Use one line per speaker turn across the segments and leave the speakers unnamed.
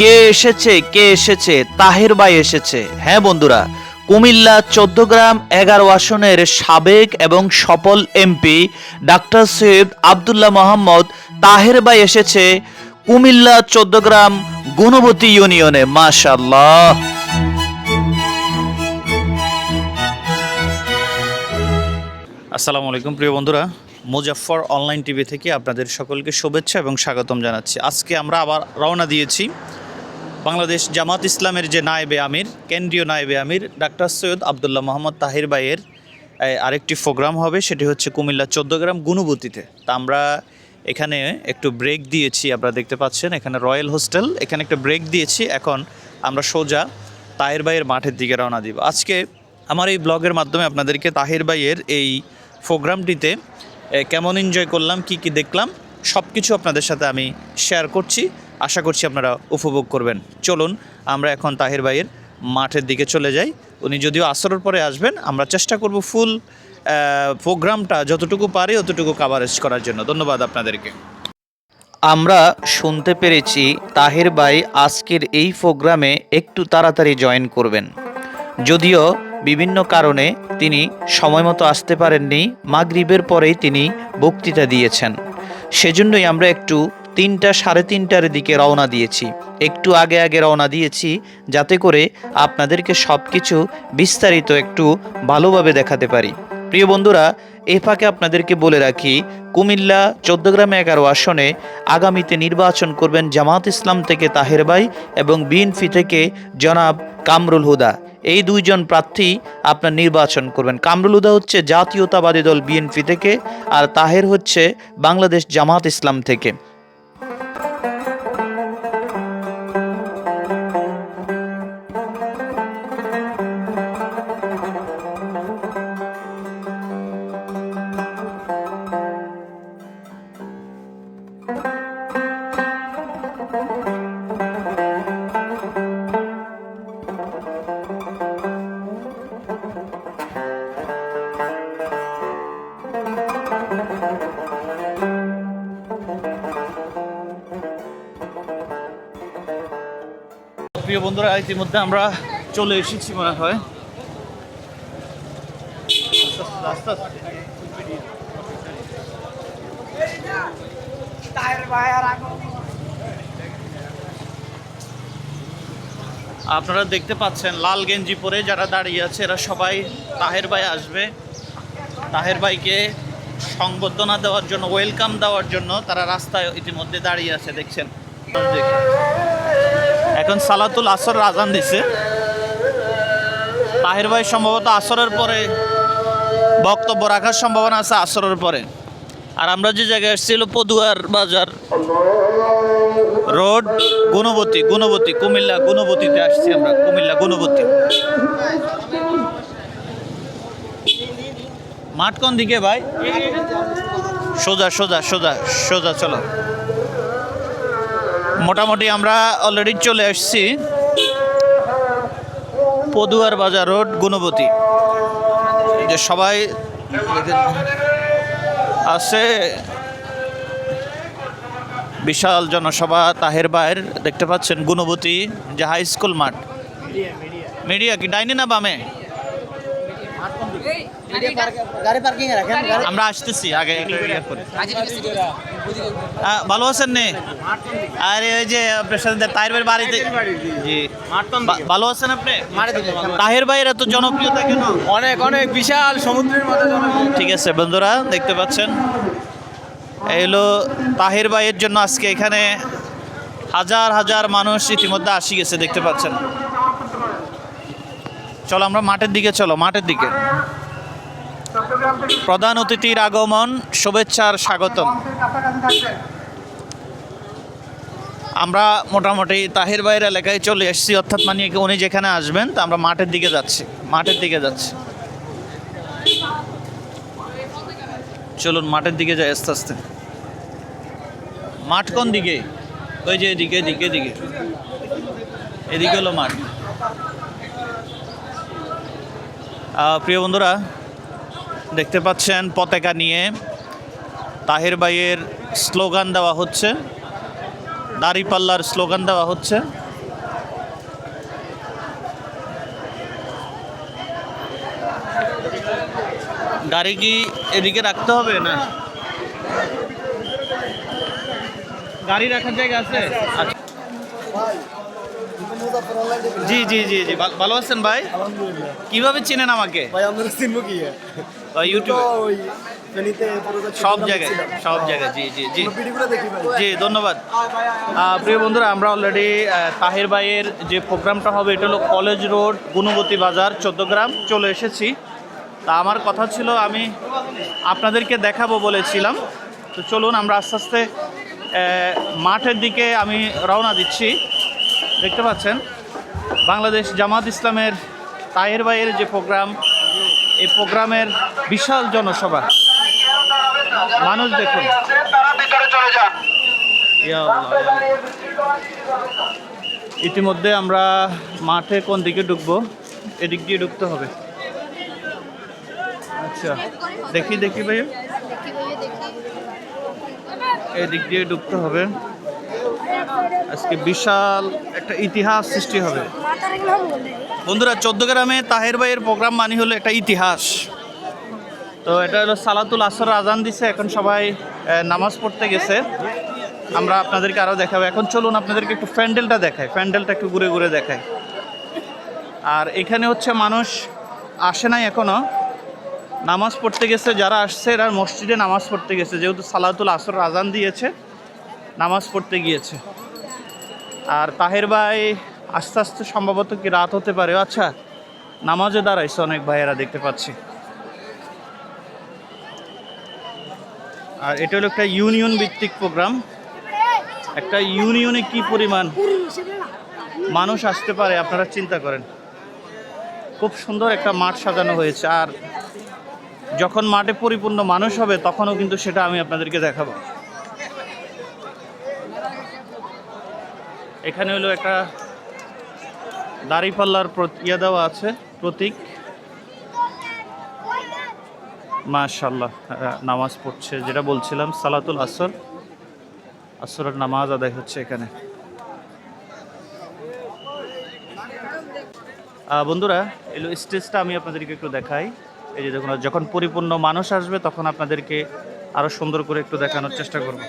কে এসেছে কে এসেছে? তাহের ভাই এসেছে। হ্যাঁ বন্ধুরা, কুমিল্লা চোদ্দ গ্রাম এগারো আসনের সাবেক এবং সফল এমপি ডাক্তার সৈয়দ আবদুল্লাহ মোহাম্মদ তাহের ভাই এসেছে কুমিল্লা চোদ্দ গ্রাম গুণবতী ইউনিয়নে মাশাল্লাহ আসসালামু আলাইকুম প্রিয় বন্ধুরা। মুজাফফর অনলাইন টিভি থেকে আপনাদের সকলকে শুভেচ্ছা এবং স্বাগতম জানাচ্ছি। আজকে আমরা আবার রওনা দিয়েছি বাংলাদেশ জামাত ইসলামের যে নায়েবে আমির, কেন্দ্রীয় নায়েবে আমির, ডাক্তার সৈয়দ আবদুল্লাহ মোহাম্মদ তাহির ভাইয়ের আরেকটি প্রোগ্রাম হবে, সেটি হচ্ছে কুমিল্লা চোদ্দ গ্রাম গুনুবতীতে তা আমরা এখানে একটু ব্রেক দিয়েছি, আপনারা দেখতে পাচ্ছেন, এখানে রয়্যাল হোস্টেল, এখানে একটা ব্রেক দিয়েছি, এখন আমরা সোজা তাহির ভাইয়ের মাঠের দিকে রওনা দিব। আজকে আমার এই ব্লগের মাধ্যমে আপনাদেরকে তাহির ভাইয়ের এই প্রোগ্রামটিতে কেমন এনজয় করলাম, কি কি দেখলাম সব কিছু আপনাদের সাথে আমি শেয়ার করছি। আশা করছি আপনারা উপভোগ করবেন। চলুন, আমরা এখন তাহির ভাইয়ের মাঠের দিকে চলে যাই। উনি যদিও আসরের পরে আসবেন, আমরা চেষ্টা করব ফুল প্রোগ্রামটা যতটুকু পারি অতটুকু কাভারেজ করার জন্য। ধন্যবাদ আপনাদেরকে। আমরা শুনতে পেরেছি, তাহের ভাই আজকের এই প্রোগ্রামে একটু তাড়াতাড়ি জয়েন করবেন। যদিও বিভিন্ন কারণে তিনি সময় মতো আসতে পারেননি, মাগরিবের পরেই তিনি বক্তৃতা দিয়েছেন। সেজন্যই আমরা একটু তিনটা সাড়ে তিনটার দিকে রওনা দিয়েছি। একটু আগে আগে রওনা দিয়েছি, যাতে করে আপনাদেরকে সব কিছু বিস্তারিত একটু ভালোভাবে দেখাতে পারি। প্রিয় বন্ধুরা, এ ফাঁকে আপনাদেরকে বলে রাখি, কুমিল্লা চোদ্দগ্রাম এগারো আসনে আগামীতে নির্বাচন করবেন জামাত ইসলাম থেকে তাহের ভাই এবং বিএনপি থেকে জনাব কামরুল হুদা। এই দুইজন প্রার্থী আপনার নির্বাচন করবেন। কামরুল হুদা হচ্ছে জাতীয়তাবাদী দল বিএনপি থেকে আর তাহের হচ্ছে বাংলাদেশ জামাত ইসলাম থেকে। বন্ধুরা, ইতিমধ্যে আমরা চলে এসেছি মনে হয়। আপনারা দেখতে পাচ্ছেন লাল গেঞ্জি পরে যারা দাঁড়িয়ে আছে, এরা সবাই তাহের ভাই আসবে। তাহের ভাইকে সংবর্ধনা দেওয়ার জন্য, ওয়েলকাম দেওয়ার জন্য তারা রাস্তায় ইতিমধ্যে দাঁড়িয়ে আছে, দেখছেন। এখন সালাতুল আসর আজান দিছে। তাহের ভাই সম্ভবত আসরের পরে বক্তব্য রাখার সম্ভাবনা আছে আসরের পরে। আর আমরা যে জায়গায় এসেছিল পদুয়ার বাজার, রোড গুণবতী গুণবতী, কুমিল্লা গুণবতীতে আসছি আমরা, কুমিল্লা গুণবতী। মাঠ কোন দিকে ভাই? সোজা সোজা সোজা সোজা, চলো। মোটামুটি আমরা অলরেডি চলে আসছি পদুয়ার বাজার রোড গুণবতী যে সবাই আছে বিশাল জনসভা তাহের বাইর দেখতে পাচ্ছেন গুণবতী যে হাই স্কুল মাঠ মিডিয়া কি ডাইনি না বামে আমরা আসতেছি আগে ইয়ে করে। ভালো আছেন নে? আরে ওই যে আপনার সাথে তাহের ভাইয়ের বাড়িতে জি ভালো আছেন আপনি?
মারে দিলে
তাহের ভাইয়ের এত জনপ্রিয়তা কেন?
অনেক অনেক বিশাল সমুদ্রের মতো
ঠিক আছে বন্ধুরা দেখতে পাচ্ছেন। এই হলো তাহের ভাইয়ের জন্য আজকে এখানে হাজার হাজার মানুষ ইতিমধ্যে আসি গেছে দেখতে পাচ্ছেন। চলো আমরা মাঠের দিকে চলো মাঠের দিকে। প্রধান অতিথির আগমন, শুভেচ্ছার স্বাগতম। আমরা মোটামুটি তাহির ভাইয়ের এলাকায় চলে এসেছি, অর্থাৎ মানে উনি যেখানে আসবেন, তা আমরা মাঠের দিকে যাচ্ছি, মাঠের দিকে যাচ্ছি। চলুন মাঠের দিকে যাই আস্তে আস্তে। মাঠ কোন দিকে? ওই যে এদিকে এদিকে এদিকে। এদিকে হলো মাঠ। প্রিয় বন্ধুরা দেখতে পাচ্ছেন পতাকা নিয়ে। তাহের ভাইয়ের স্লোগান দেওয়া হচ্ছে। দাড়িপাল্লার স্লোগান দেওয়া হচ্ছে। গাড়ি কি এদিকে রাখতে হবে না? গাড়ি রাখার জায়গা আছে? আচ্ছা। জি জি জি জি। ভালো আছেন ভাই? কীভাবে চিনেন আমাকে?
ভাই আমরা চিনবো কি?
ইউটিউবে সব জায়গায় সব জায়গায় জি জি জি। জি ধন্যবাদ। প্রিয় বন্ধুরা আমরা অলরেডি তাহির ভাইয়ের যে প্রোগ্রামটা হবে এটা হলো কলেজ রোড গুণবতী বাজার চোদ্দগ্রাম চলে এসেছি। তা আমার কথা ছিল আমি আপনাদেরকে দেখাবো বলেছিলাম। তো চলুন আমরা আস্তে আস্তে মাঠের দিকে আমি রওনা দিচ্ছি। দেখতে পাচ্ছেন? বাংলাদেশ জামাত ইসলামের তাহের ভাইয়ের যে প্রোগ্রাম এই প্রোগ্রামের বিশাল জনসভা। মানুষ দেখুন।
তারা ভিতরে চলে যান।
আল্লাহ, আল্লাহ। ইতিমধ্যে আমরা মাঠে কোন দিকে ঢুকবো? এদিক দিয়ে ঢুকতে হবে। আচ্ছা। দেখি দেখি ভাই এদিক দিয়ে ঢুকতে হবে। আজকে বিশাল একটা ইতিহাস সৃষ্টি হবে। বন্ধুরা, চোদ্দ গ্রামে তাহের ভাইয়ের প্রোগ্রাম মানি হলো একটা ইতিহাস। তো এটা হলো সালাতুল আসর আজান দিছে, এখন সবাই নামাজ পড়তে গেছে। আমরা আপনাদেরকে আরও দেখাবো। এখন চলুন আপনাদেরকে একটু প্যান্ডেলটা দেখায় প্যান্ডেলটা একটু ঘুরে ঘুরে দেখায় আর এখানে হচ্ছে মানুষ আসে নাই এখনও নামাজ পড়তে গেছে, যারা আসছে এরা মসজিদে নামাজ পড়তে গেছে, যেহেতু সালাতুল আসর আজান দিয়েছে। নামাজ পড়তে গিয়েছে। আর তাহের ভাই আস্তে আস্তে সম্ভবত কি রাত হতে পারে। আচ্ছা নামাজে দাঁড়াইছে অনেক ভাইয়েরা দেখতে পাচ্ছি। আর এটা হলো একটা ইউনিয়ন ভিত্তিক প্রোগ্রাম। একটা ইউনিয়নে কি পরিমাণ মানুষ আসতে পারে আপনারা চিন্তা করেন। খুব সুন্দর একটা মাঠ সাজানো হয়েছে। আর যখন মাঠে পরিপূর্ণ মানুষ হবে, তখনও কিন্তু সেটা আমি আপনাদেরকে দেখাবো। এখানে হলো একটা দাড়িপাল্লার ইয়ে দেওয়া আছে, প্রতীক। মাশাল্লাহ নামাজ পড়ছে, যেটা বলছিলাম, সালাতুল আসর। আসরের নামাজ আদায় হচ্ছে এখানে। বন্ধুরা এলো স্টেজটা আমি আপনাদেরকে একটু দেখাই। এই যে দেখুন, যখন পরিপূর্ণ মানুষ আসবে, তখন আপনাদেরকে আরও সুন্দর করে একটু দেখানোর চেষ্টা করব।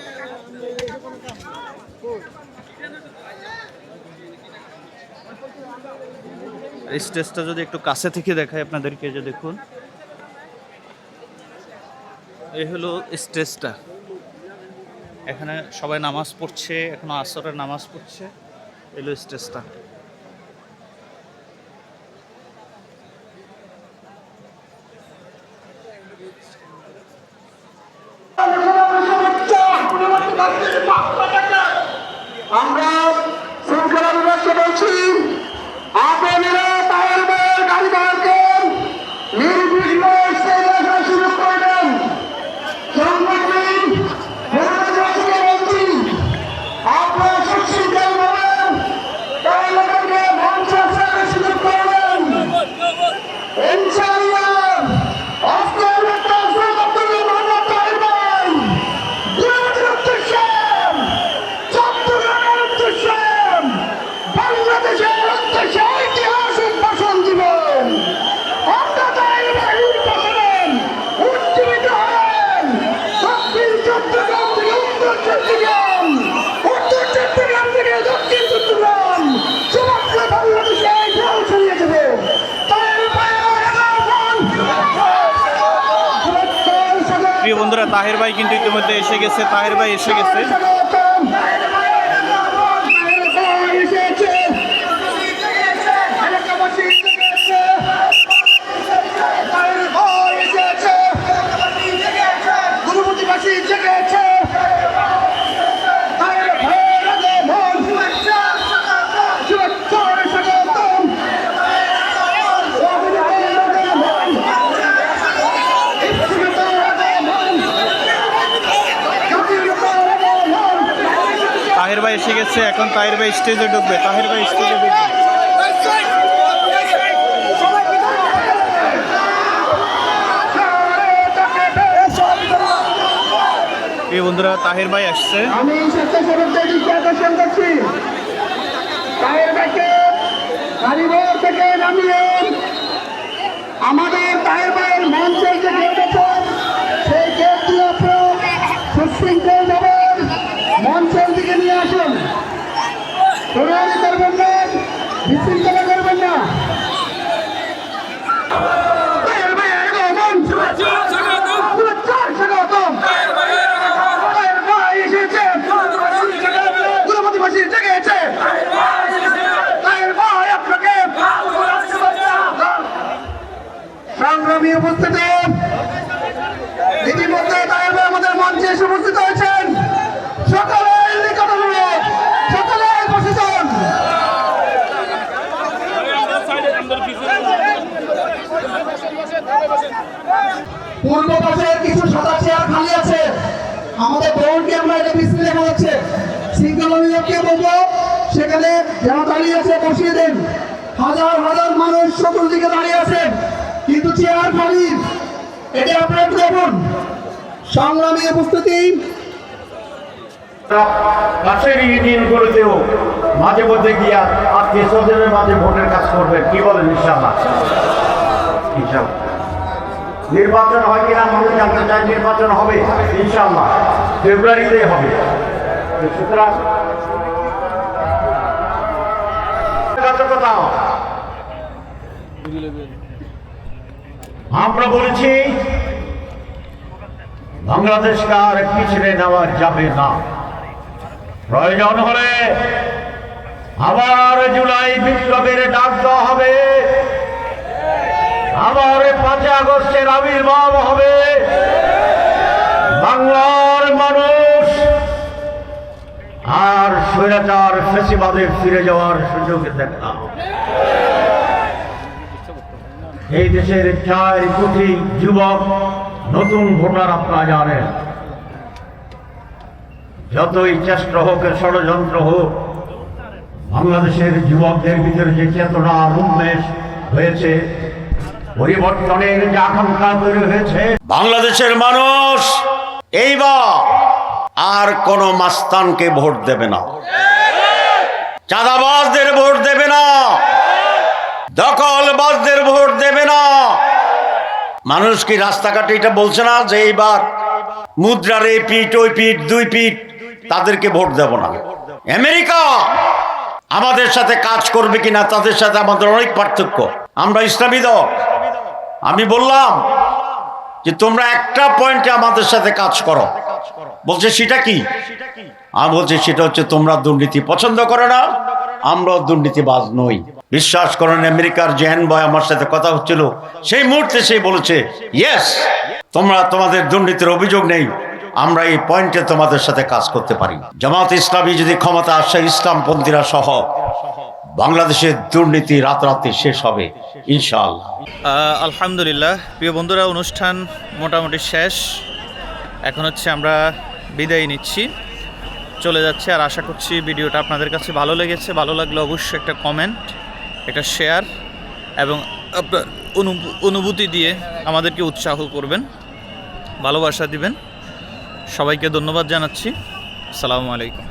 স্টেজটা যদি একটু কাছে থেকে দেখায় আপনাদেরকে, যে দেখুন। এই হলো স্টেজটা। এখানে সবাই নামাজ পড়ছে, এখনও আসরের নামাজ পড়ছে। এলো স্টেজটা
আমরা শৃঙ্খলা বিভাগকে বলছি আপনারা তাহের ভাইয়ের গাড়ি পার্কের নির্বিঘ্ন স্টেজে আসার সুযোগ করে দেন সংগঠন বন্ধুদেরকে বলছি আপনারা সুশৃঙ্খল ভাবে তাহলে মঞ্চ আসার সুযোগ করে দেন ইনশাআল্লাহ আজকের একটা সুযোগ মোহাম্মদ তাহের ভাই বিরোধী উদ্দেশ্যে চট্টগ্রামের উদ্দেশ্যে বাংলাদেশের উদ্দেশ্যে ঐতিহাসিক ভাষণ দিবেন আমরা তাই বাহির ভাষণেন উজ্জীবিত হবেন দক্ষিণ চট্টগ্রাম থেকে উত্তর চট্টগ্রাম উত্তর চট্টগ্রাম থেকে দক্ষিণ চট্টগ্রাম সমগ্র বাংলাদেশে ঢেউ ছড়িয়ে দেবে তাই
প্রিয় বন্ধুরা তাহের ভাই কিন্তু ইতিমধ্যে এসে গেছে তাহের ভাই এসে গেছে। এসে গেছে, এখন তাহের ভাই স্টেজে ঢুকবে, তাহের ভাই স্টেজে ঢুকবে। বন্ধুরা, তাহির ভাই আসছে।
আমাদের তাহের ভাইয়ের মঞ্চের যে গেট আছে সেই গেট দিয়ে আপনার সুশৃঙ্খল ভাবে মঞ্চের দিকে নিয়ে আসুন তোরানি করবেন না বিশৃঙ্খলা করবেন না তাহের ভাই আগমন চার স্বাগতম তাহের ভাই এসেছে গুরুপতিবাসী জেগেছে তাহের ভাই আপনাকে সংগ্রামী উপস্থিতি ইতিমধ্যে তাহের ভাই আমাদের মঞ্চে এসে উপস্থিত হয়েছেন সকলের নিকট অনুরোধ সকলের প্রশাসন পূর্ব পাশে কিছু সাদা চেয়ার খালি আছে। আমাদের বোনকে আমরা এটা মিস্ত্রি দেখা যাচ্ছে। সিঙ্গল অভিযোগকে বলব, সেখানে যারা দাঁড়িয়ে আছে, বসিয়ে দেন। হাজার হাজার মানুষ চতুর্দিকে দাঁড়িয়ে আছেন কিন্তু চেয়ার খালি। এটা আপনারা একটু দেখুন। সংগ্রামী উপস্থিতি।
কাছের এই দিনগুলোতেও মাঝে মধ্যে গিয়া আত্মীয় স্বজনের মাঝে ভোটের কাজ করবেন। কি বলেন ইনশাল্লাহ ইনশাল্লাহ নির্বাচন হয় কিনা মানুষ জানতে চায় নির্বাচন হবে ইনশাল্লাহ ফেব্রুয়ারিতে হবে। আমরা বলেছি বাংলাদেশকে আর পিছনে নেওয়া যাবে না? প্রয়োজন হলে আবার জুলাই বিপ্লবের ডাক দেওয়া হবে। আবার পাঁচই আগস্টের আবির্ভাব হবে। বাংলার মানুষ আর স্বৈরাচার ফেসিবাদে ফিরে যাওয়ার সুযোগ দেবে এই দেশের চার কোটি যুবক নতুন ভোটার আপনারা জানেন। যতই চেষ্টা হোক, ষড়যন্ত্র হোক, বাংলাদেশের যুবকদের ভিতরে যে চেতনা উন্মেষ হয়েছে পরিবর্তনের যে আকাঙ্ক্ষা তৈরি হয়েছে, বাংলাদেশের মানুষ এইবার আর কোন মাস্তানকে ভোট দেবে না। চাঁদাবাজদের ভোট দেবে না। দখলবাজদের ভোট দেবে না। মানুষ কি রাস্তাঘাটে এটা বলছে না যে এইবার মুদ্রার এই পিঠ, ওই পিঠ, দুই পিঠ তাদেরকে ভোট দেব না? আমেরিকা আমাদের সাথে কাজ করবে কিনা তাদের সাথে আমাদের অনেক পার্থক্য। আমরা ইসলামী দল। আমি বললাম যে তোমরা একটা পয়েন্টে আমাদের সাথে কাজ করো। বলছে, সেটা কি? আমি বলছি, সেটা হচ্ছে তোমরা দুর্নীতি পছন্দ করো না, আমরাও দুর্নীতিবাজ নই। বিশ্বাস করেন, আমেরিকার জেন বয় আমার সাথে কথা হচ্ছিল, সেই মুহূর্তে সে বলেছে ইয়েস তোমরা তোমাদের দুর্নীতির অভিযোগ নেই, আমরা এই পয়েন্টে তোমাদের সাথে কাজ করতে পারি জামাত ইসলামী যদি ক্ষমতা আসে, ইসলামপন্থীরা সহ। বাংলাদেশের দুর্নীতি রাতারাতি শেষ হবে, ইনশাআল্লাহ।
আলহামদুলিল্লাহ। প্রিয় বন্ধুরা, অনুষ্ঠান মোটামুটি শেষ। এখন হচ্ছে আমরা বিদায় নিচ্ছি। চলে যাচ্ছে আর আশা করছি ভিডিওটা আপনাদের কাছে ভালো লেগেছে। ভালো লাগলে অবশ্যই একটা কমেন্ট একটা শেয়ার এবং আপনার অনুভূ- অনুভূতি দিয়ে আমাদেরকে উৎসাহ করবেন, ভালোবাসা দিবেন। সবাইকে ধন্যবাদ জানাচ্ছি। আসসালামু আলাইকুম।